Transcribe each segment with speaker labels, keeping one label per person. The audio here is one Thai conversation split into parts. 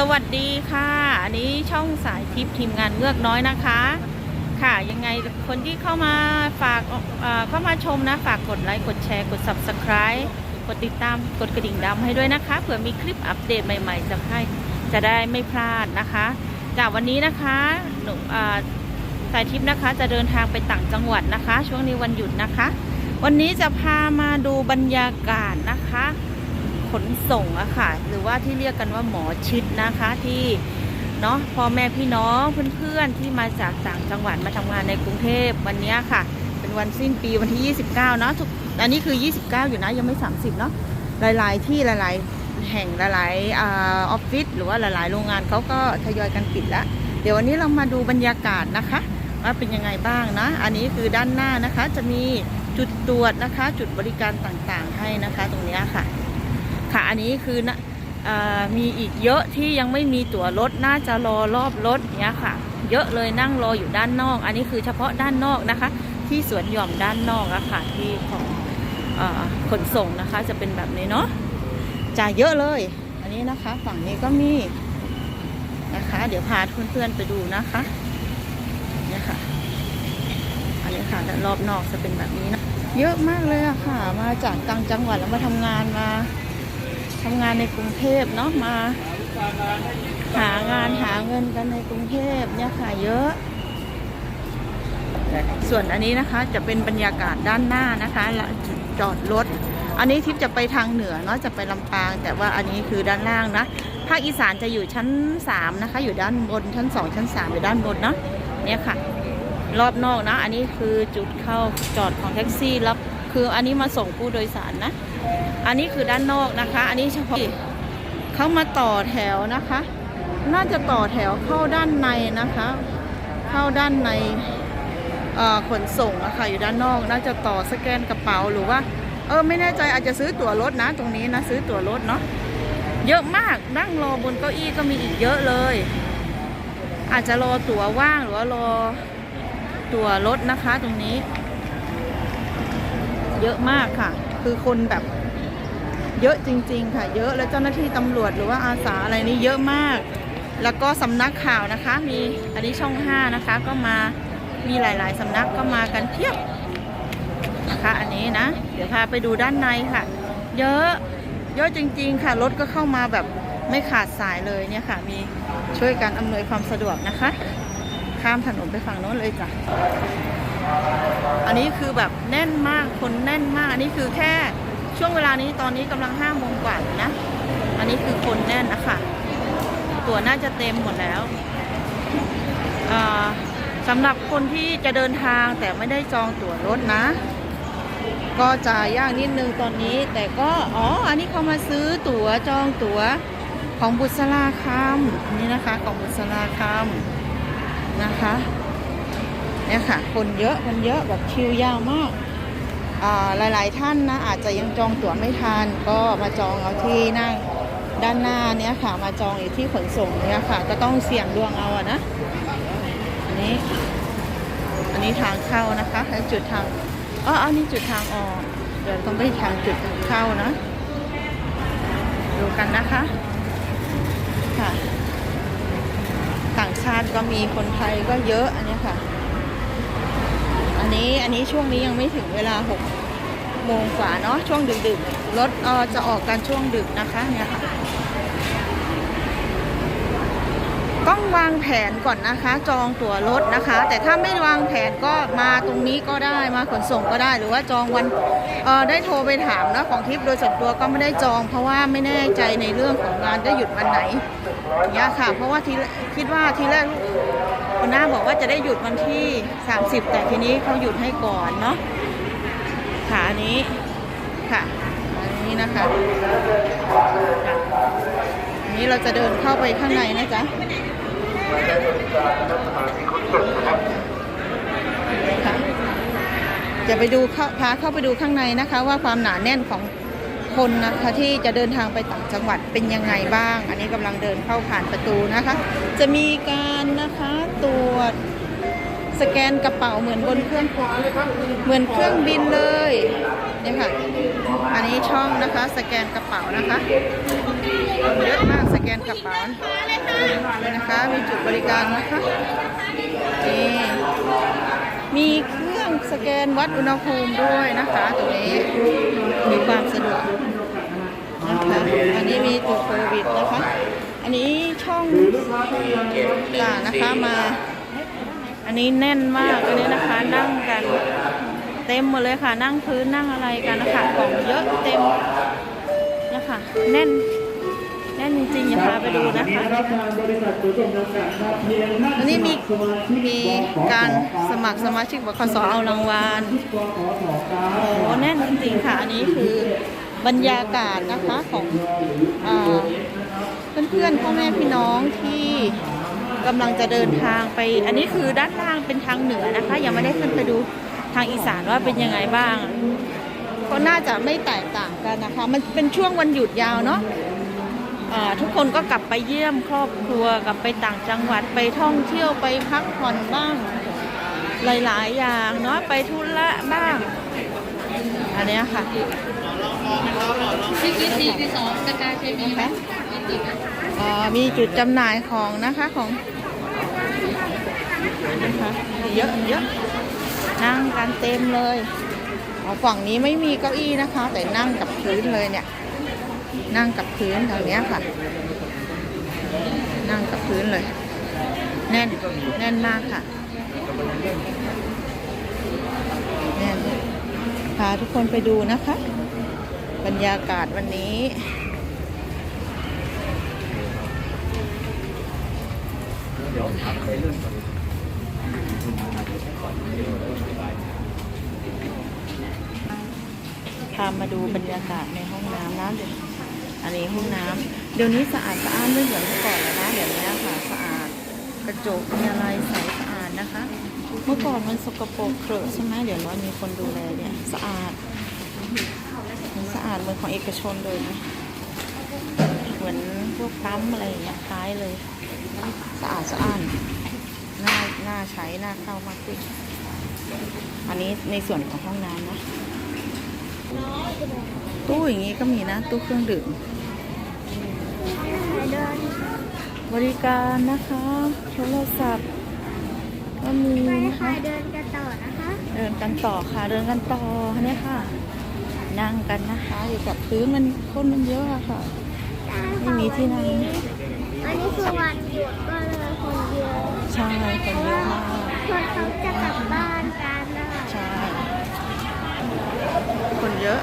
Speaker 1: สวัสดีค่ะ อันนี้ช่องสายทิพย์ทีมงานเงือกน้อยนะคะ ค่ะยังไงคนที่เข้ามาฝากเเข้ามาชมนะ ฝากกดไลค์กดแชร์กด subscribe กดติดตามกดกระดิ่งดำให้ด้วยนะคะเผื่อมีคลิปอัปเดตใหม่ๆจะให้จะได้ไม่พลาดนะคะจากวันนี้นะคะหนูสายทิพย์นะคะจะเดินทางไปต่างจังหวัดนะคะ ช่วงนี้วันหยุดนะคะ วันนี้จะพามาดูบรรยากาศนะคะ ขนส่งอะค่ะ หรือว่าที่เรียกกันว่าหมอชิดนะคะที่เนาะพ่อแม่พี่น้องเพื่อนๆที่มาจากต่างจังหวัดมาทำงานในกรุงเทพวันนี้ค่ะ เป็นวันสิ้นปีวันที่ 29เนาะทุกอันนี้คือ 29 อยู่นะยังไม่ 30เนาะหลายๆที่หลายๆแห่งหลายๆออฟฟิศหรือว่าหลายๆ โรงงานเขาก็ทยอยกันปิดแล้วเดี๋ยววันนี้เรามาดูบรรยากาศนะคะว่าเป็นยังไงบ้างนะ อันนี้คือด้านหน้านะคะจะมีจุดตรวจนะคะ จุดบริการต่างๆให้นะคะ ตรงนี้ค่ะ ค่ะอันนี้คือนะมีอีกเยอะที่ยังไม่มีตั๋วรถน่าจะรอรอบรถเนี้ยค่ะ เยอะเลยนั่งรออยู่ด้านนอก อันนี้คือเฉพาะด้านนอกนะคะ ที่สวนหย่อมด้านนอกอะค่ะที่ของอขนส่งนะคะจะเป็นแบบนี้เนาะจ่ายเยอะเลย อันนี้นะคะ ฝั่งนี้ก็มีนะคะ เดี๋ยวพาเพื่อนๆไปดูนะคะเนี่ยค่ะ อันนี้ค่ะรอบนอกจะเป็นแบบนี้นะเยอะมากเลยอะค่ะ มาจากต่างจังหวัดแล้วมาทำงานมา ทำงานในกรุงเทพเนาะมา หางานหาเงินกันในกรุงเทพเนี่ยค่ะเยอะ ส่วนอันนี้นะคะจะเป็นบรรยากาศด้านหน้านะคะจุดจอดรถ อันนี้ทิพย์จะไปทางเหนือเนาะจะไปลำปาง แต่ว่าอันนี้คือด้านล่างนะภาคอีสานจะอยู่ชั้น 3 นะคะ อยู่ด้านบนชั้น 2 ชั้น 3 อยู่ด้านบนเนาะเนี่ยค่ะ รอบนอกนะ อันนี้คือจุดเข้าจอดของแท็กซี่รับ คืออันนี้มาส่งผู้โดยสารนะ อันนี้คือด้านนอกนะคะ อันนี้เฉพาะเขามาต่อแถวนะคะ น่าจะต่อแถวเข้าด้านในนะคะ เข้าด้านในขนส่งอะค่ะอยู่ด้านนอก น่าจะต่อสแกนกระเป๋าหรือว่า เออไม่แน่ใจอาจจะซื้อตั๋วรถนะ ตรงนี้นะซื้อตั๋วรถเนาะเยอะมากนั่งรอบนเก้าอี้ก็มีอีกเยอะเลย อาจจะรอตั๋วว่างหรือว่ารอตั๋วรถนะคะตรงนี้ เยอะมากค่ะ คือคนแบบเยอะจริง ๆ ค่ะ เยอะแล้วเจ้าหน้าที่ตำรวจหรือว่าอาสาอะไรนี่เยอะมาก แล้วก็สำนักข่าวนะคะ มีอันนี้ช่องห้านะคะ ก็มามีหลาย ๆสำนักก็มากันเพียบนะคะอันนี้นะ เดี๋ยวพาไปดูด้านในค่ะ เยอะเยอะจริง ๆ ค่ะรถก็เข้ามาแบบไม่ขาดสายเลยเนี่ยค่ะ มีช่วยกันอำนวยความสะดวกนะคะ ข้ามถนนไปฝั่งโน้นเลยจ้ะ อันนี้คือแบบแน่นมากคนแน่นมาก อันนี้คือแค่ช่วงเวลานี้ตอนนี้กำลังห้าโมงกว่านะ อันนี้คือคนแน่นนะคะตั๋วน่าจะเต็มหมดแล้วสำหรับคนที่จะเดินทางแต่ไม่ได้จองตั๋วรถนะ ก็จะยากนิดนึงตอนนี้ แต่ก็อ๋ออันนี้เขามาซื้อตั๋วจองตั๋วของบุษราคำนี่นะคะของบุษราคำนะคะ เนี่ยค่ะ คนเยอะคนเยอะแบบคิวยาวมากหลายๆท่านนะอาจจะยังจองตั๋วไม่ทันก็มาจองเอาที่นั่งด้านหน้าเนี้ยค่ะ มาจองอยู่ที่ขนส่งเนี่ยค่ะ ก็ต้องเสี่ยงดวงเอาอะนะ อันนี้ อันนี้ทางเข้านะคะจุดทางอ๋ออันนี้จุดทางออกเดี๋ยวต้องไปทางจุดทางเข้านะ ดูกันนะคะค่ะ ต่างชาติก็มีคนไทยก็เยอะอันเนี้ยค่ะ นนี้อันนี้ช่วงนี้ยังไม่ถึงเวลา6โมงกว่าเนาะช่วงดึกๆรถเออจะออกกันช่วงดึกนะคะเนี่ยค่ะต้องวางแผนก่อนนะคะ จองตั๋วรถนะคะ แต่ถ้าไม่วางแผนก็มาตรงนี้ก็ได้มาขนส่งก็ได้ หรือว่าจองวันเออได้โทรไปถามนะของทิปโดยส่วนตัวก็ไม่ได้จองเพราะว่าไม่แน่ใจในเรื่องของงานได้หยุดวันไหนเนี่ยค่ะ เพราะว่าทีคิดว่าทีแรก คุณน้าบอกว่าจะได้หยุดวันที่ 30 แต่ทีนี้เขาหยุดให้ก่อนเนาะค่ะอันนี้ค่ะอันนี้นะคะอันนี้เราจะเดินเข้าไปข้างในนะจ๊ะค่ะจะไปดูเข้าพาเข้าไปดูข้างในนะคะ ว่าความหนาแน่นของ คนนะคะที่จะเดินทางไปต่างจังหวัดเป็นยังไงบ้าง อันนี้กำลังเดินเข้าผ่านประตูนะคะ จะมีการนะคะตรวจสแกนกระเป๋าเหมือนบนเครื่องเหมือนเครื่องบินเลยเนี่ยค่ะ อันนี้ช่องนะคะ สแกนกระเป๋านะคะเยอะมากสแกนกระเป๋านะคะมีจุดบริการนะคะนี่มีเครื่องสแกนวัดอุณหภูมิด้วยนะคะตรงนี้มีความสะดวก นะคะอันนี้มีจุดโควิดนะคะ อันนี้ช่องต่างนะคะมา อันนี้แน่นมากอันนี้นะคะนั่งกัน เต็มหมดเลยค่ะ นั่งพื้นนั่งอะไรกันนะคะของเยอะเต็มนะคะแน่นแน่นจริงๆอย่าพาไปดูนะคะอันนี้มีมีการสมัครสมาชิกบคสเอารางวัลโอ้โหแน่นจริงๆค่ะ อันนี้คือ บรรยากาศนะคะของอเพื่อนๆพ่อแม่พี่น้องที่กำลังจะเดินทางไป อันนี้คือด้านล่างเป็นทางเหนือนะคะ ยังไม่ได้ขึ้นไปดูทางอีสานว่าเป็นยังไงบ้าง ก็น่าจะไม่แตกต่างกันนะคะ มันเป็นช่วงวันหยุดยาวเนาะทุกคนก็กลับไปเยี่ยมครอบครัวกลับไปต่างจังหวัดไปท่องเที่ยวไปพักผ่อนบ้าง หลายๆ อย่างเนาะไปธุระบ้าง อันนี้ค่ะ
Speaker 2: พี่กินดีพี่สองกระจายเคมีไหมกินดีไหม
Speaker 1: อ่ามีจุดจำหน่ายของนะคะของนะคะเยอะเยอะนั่งกันเต็มเลยอ๋อฝั่งนี้ไม่มีเก้าอี้นะคะ แต่นั่งกับพื้นเลยเนี่ย นั่งกับพื้นแถวนี้ค่ะ นั่งกับพื้นเลย แน่นแน่นมากค่ะแน่นพาทุกคนไปดูนะคะ บรรยากาศวันนี้พามาดูบรรยากาศในห้องน้ำนะเดี๋ยวอันนี้ห้องน้ำเดี๋ยวนี้สะอาดสะอ้านไม่เหมือนเมื่อก่อนแล้วนะเดี๋ยวนี้ค่ะสะอาดกระจกมีอะไรใสสะอาดนะคะ เมื่อก่อนมันสกปรกเครอะใช่ไหมเดี๋ยวนี้มีคนดูแลเนี่ยสะอาด สะอาดเหมือนของเอกชนเลยนะเหมือนพวกปั๊มอะไรอย่างเงี้ยคล้ายเลย สะอาดสะอ้านน่าน่าใช้น่าเข้ามากขึ้น อันนี้ในส่วนของห้องน้ำนะตู้อย่างนี้ก็มีนะ ตู้เครื่องดื่มบริการนะคะโทรศัพท์ก็มี
Speaker 3: ไป
Speaker 1: นะ
Speaker 3: ค่ะ
Speaker 1: คะ
Speaker 3: เดินกันต่อนะคะ
Speaker 1: เดินกันต่อค่ะ เดินกันต่อเนี่ยค่ะ นั่งกันนะคะ อยู่กับพื้นมันคนมันเยอะอะค่ะ ไม่มีที่นั่ง
Speaker 3: วันนี้คือวันหยุดก็เลยคนเยอะ
Speaker 1: ใช่คนเยอะมาก
Speaker 3: คนเขาจะกลับบ้านกันนะคะ
Speaker 1: ใช่ คนเยอะ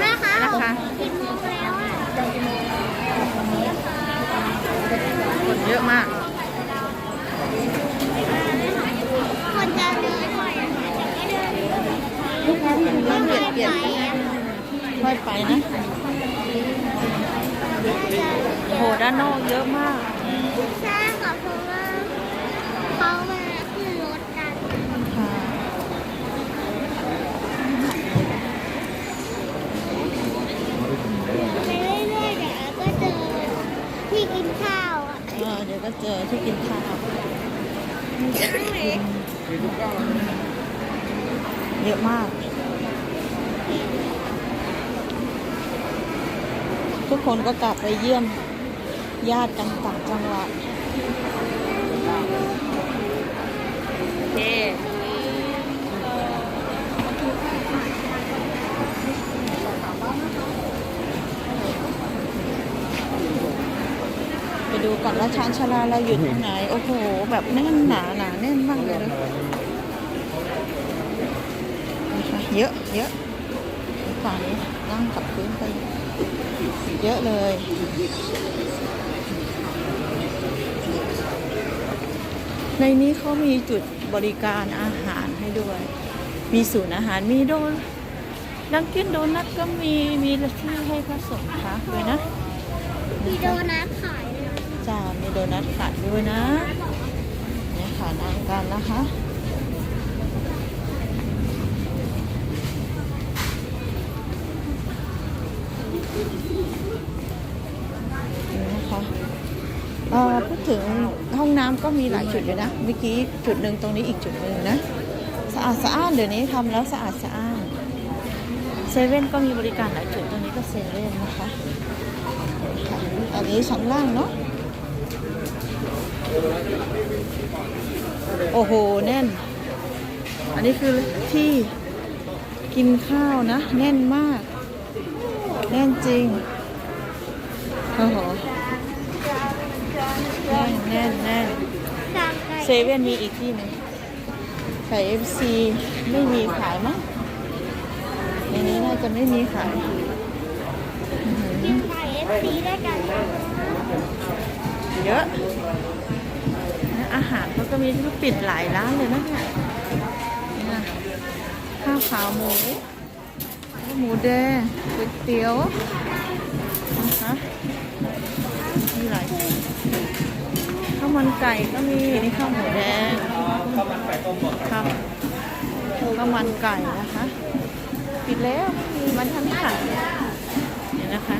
Speaker 3: แม่คะ
Speaker 1: นะคะ
Speaker 3: กี่โมงแล้วอะ
Speaker 1: คนเยอะมาก
Speaker 3: คนจะเดินหน่อยนะคะแต่ไม่เดิน
Speaker 1: เราเปลี่ยนเปลี่ยนค่อยไป นะโหด้านนอกเยอะมาก
Speaker 3: ใช่ค่ะเพราะว่าเขามาขึ้นรถกัน
Speaker 1: ค่ะ
Speaker 3: ไปเรื่อยๆเดี๋ยวก็เจอที่กินข้าวอะ
Speaker 1: เออเดี๋ยวก็เจอที่กินข้าว เยอะมาก ทุกคนก็กลับไปเยี่ยมญาติกันต่างจังหวัดโอเคไปดูก่อนว่าชานชาลาเราอยู่ตรงไหน โอ้โห แบบแน่นหนาหนาแน่นมากเลยนะเยอะเยอะฝั่งนี้นั่งกับพื้นไป เยอะเลยในนี้เขามีจุดบริการอาหารให้ด้วย มีศูนย์อาหาร มีโดนดังกินโดนัทก็มี มีที่ให้ผสมพักด้วยนะ
Speaker 3: มีโดนัทขายเลยนะ
Speaker 1: จ้า มีโดนัทขายด้วยนะ เนี่ยค่ะนั่งกันนะคะนี่นะคะ เอ่อพูด ถึงห้องน้ำก็มีหลายจุดเลยนะเมื่อกี้จุดหนึ่งตรงนี้อีกจุดหนึ่งนะสะอาดสะอ้านเดี๋ยวนี้ทำแล้วสะอาดสะอ้านเซเว่นก็มีบริการหลายจุดตรงนี้ก็เซเว่นนะคะค่ะอันนี้ชั้นล่างเนาะโอ้โหแน่น อันนี้คือที่กินข้าวนะ แน่นมาก แน่นจริงโอ้โหแน่นแน่นแน่น
Speaker 3: จานไก่
Speaker 1: เซเว่นมีอีกที่หนึงไข่เอฟซีไม่มีขายมั้งในนี้น่าจะไม่มีขายอื้อหื
Speaker 3: กิ
Speaker 1: อน
Speaker 3: ไก่เอฟซีได้กันนะ
Speaker 1: เยอะนะอาหารเขาก็มีที่ปิดหลายร้านเลยนะเนี่ยเนี่ยข้าวขาหมูหมูแดงก๋วยเตี๋ยวนะคะมีหลายข้าว มันไก่ก็มีนี่ข้าวหมูแดงข้าวมันไก่ต้มครับข้าวมันไก่นะคะปิดแล้วมีมันทำขายเนี่ยนะคะ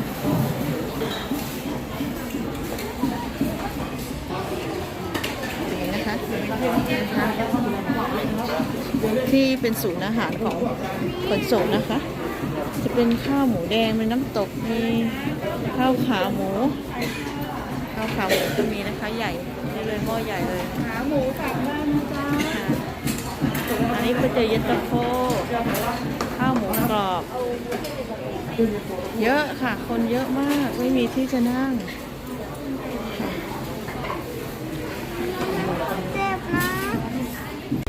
Speaker 1: นี่นะคะที่เป็นศูนย์อาหารของขนส่งนะคะ จะเป็นข้าวหมูแดงเป็นน้ำตกมีข้าวขาหมูข้าวขาหมูจะมีนะคะใหญ่ เลยหม้อใหญ่เลยขาหมูกลับบ้านนะจ๊ะอันนี้ก็จะเย็นตาโฟข้าวหมูกรอบ เยอะค่ะ คนเยอะมากไม่มีที่จะนั่ง
Speaker 3: เจ็บนะ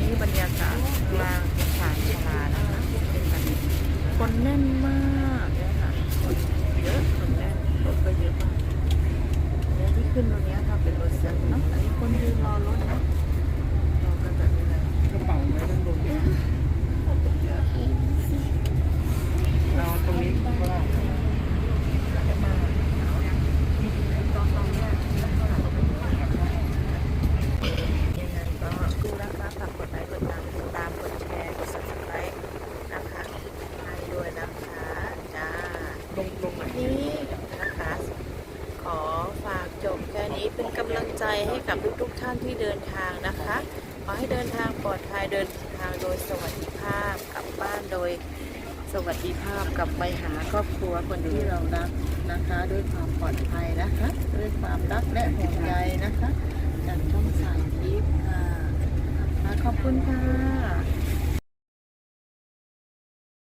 Speaker 1: นี่บรรยากาศกลางชานชาลานะคะคนแน่นมากเลยค่ะคนเยอะคนแน่นรถก็เยอะมาก เนี่ยที่ขึ้นตรงเนี้ยค่ะเป็นรถเซ็นเนาะอันนี้คนยืนรอรถนะรอกันแบบนี้เลยกระเป๋าไม่ต้องลงเราตรงนี้ก็ได้ยังไงก็ดูนะคะฝากกดไลค์กดติดตามกดแชร์กด subscribe นะคะให้ด้วยนะคะจ้าลงลงนี้นะคะ ขอฝากจบแค่นี้เป็นกำลัง ใจให้กับทุกๆท่านที่เดินทางนะคะ ขอให้เดินทางปลอดภัยเดินทางโดยสวัสดิภาพกลับบ้านโดยสวัสดิภาพกลับไปหาครอบครัวคนที่เรารักนะคะ ด้วยความปลอดภัยนะคะ ด้วยความรักและห่วงใยนะคะจากช่องสายทิพย์ค่ะขอบคุณค่ะ